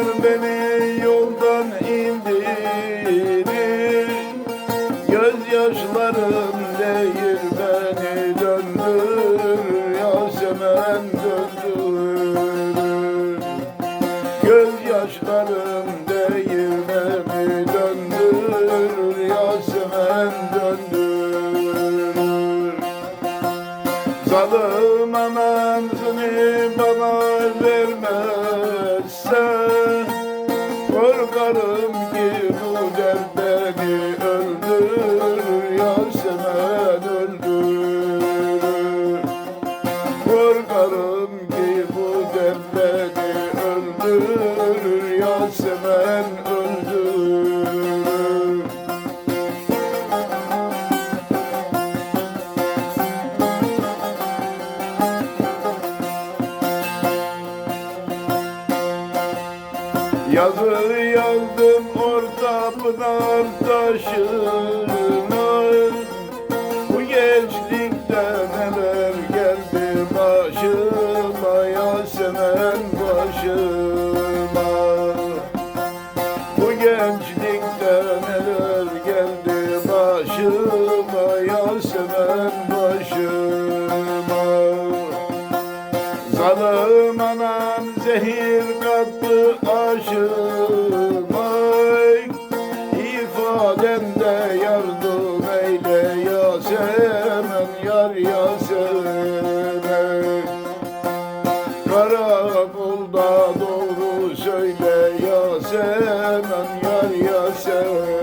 Yar beni yoldan indirir Gözyaşlarım değil beni döndür Yasemen döndür. Gözyaşlarım değil beni döndür Yasemen döndür. Zalım anasını bana vermezsen Korkarım ki bu dert beni öldürür Yasemen öldürür. Korkarım ki bu dert beni Yazı yazdım orta pınar taşına Bu gençlikte neler geldi başıma Yasemen başıma. Bu gençlikte neler geldi başıma Yasemen başıma. Zalim anam zehir kattı aşıma İfademde yardım eyle Yasemen yar Yasemen Karakolda doğru söyle Yasemen yar Yasemen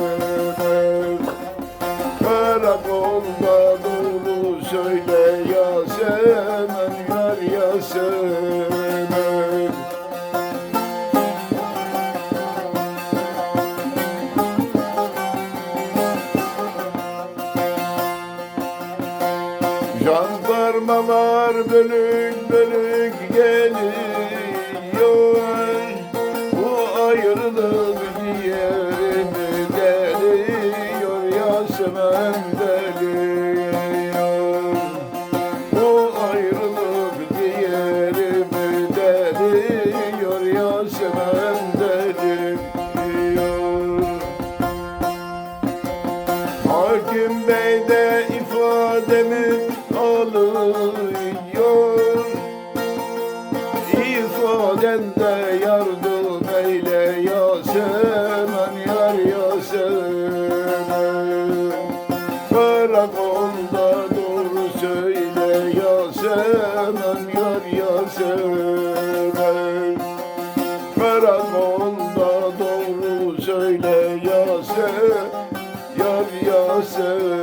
Karakolda doğru söyle Yasemen Jandarmalar bölük bölük geliyor. Bu ayrılık diğerimi deliyor Yasemen deliyor Bu ayrılık diğerimi deliyor Yasemen deliyor Hakim Bey de gölgende yardım eyle Yasemen yar Yasemen Bırak onda doğru söyle Yasemen yar Yasemen Bırak onda doğru söyle Yasemen yar Yasemen